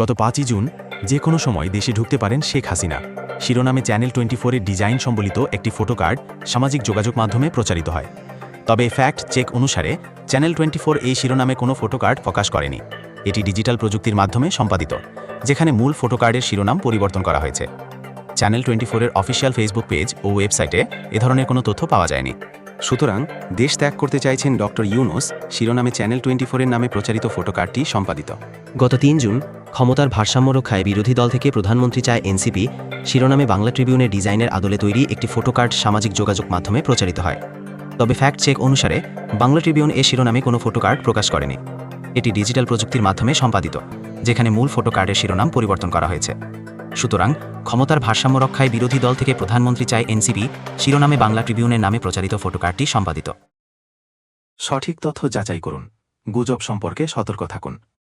গত পাঁচই জুন যে কোনো সময় দেশে ঢুকতে পারেন শেখ হাসিনা। শিরোনামে চ্যানেল টোয়েন্টি ফোরের ডিজাইন সম্বলিত একটি ফটোকার্ড সামাজিক যোগাযোগ মাধ্যমে প্রচারিত হয়। তবে ফ্যাক্ট চেক অনুসারে চ্যানেল টোয়েন্টি ফোর এই শিরোনামে কোনো ফটোকার্ড প্রকাশ করেনি। এটি ডিজিটাল প্রযুক্তির মাধ্যমে সম্পাদিত, যেখানে মূল ফটোকার্ডের শিরোনাম পরিবর্তন করা হয়েছে। চ্যানেল টোয়েন্টি ফোরের অফিসিয়াল ফেসবুক পেজ ও ওয়েবসাইটে এ ধরনের কোনো তথ্য পাওয়া যায়নি। সুতরাং দেশ ত্যাগ করতে চাইছেন ডক্টর ইউনুস, শিরোনামে চ্যানেল টোয়েন্টি ফোরের নামে প্রচারিত ফটোকার্ডটি সম্পাদিত। গত তিন জুন ক্ষমতার ভারসাম্য রক্ষায় বিরোধী দল থেকে প্রধানমন্ত্রী চায় এনসিপি। শিরোনামে বাংলা ট্রিবিউনের ডিজাইনের আদলে তৈরি একটি ফটোকার্ড সামাজিক যোগাযোগ মাধ্যমে প্রচারিত হয়। তবে ফ্যাক্ট চেক অনুসারে বাংলা ট্রিবিউন এ শিরোনামে কোনো ফটোকার্ড প্রকাশ করেনি। এটি ডিজিটাল প্রযুক্তির মাধ্যমে সম্পাদিত, যেখানে মূল ফটোকার্ডের শিরোনাম পরিবর্তন করা হয়েছে। সুতরাং ক্ষমতার ভারসাম্য রক্ষায় বিরোধী দল থেকে প্রধানমন্ত্রী চায় এনসিপি, শিরোনামে বাংলা ট্রিবিউনের নামে প্রচারিত ফটোকার্ডটি সম্পাদিত। সঠিক তথ্য যাচাই করুন। গুজব সম্পর্কে সতর্ক থাকুন।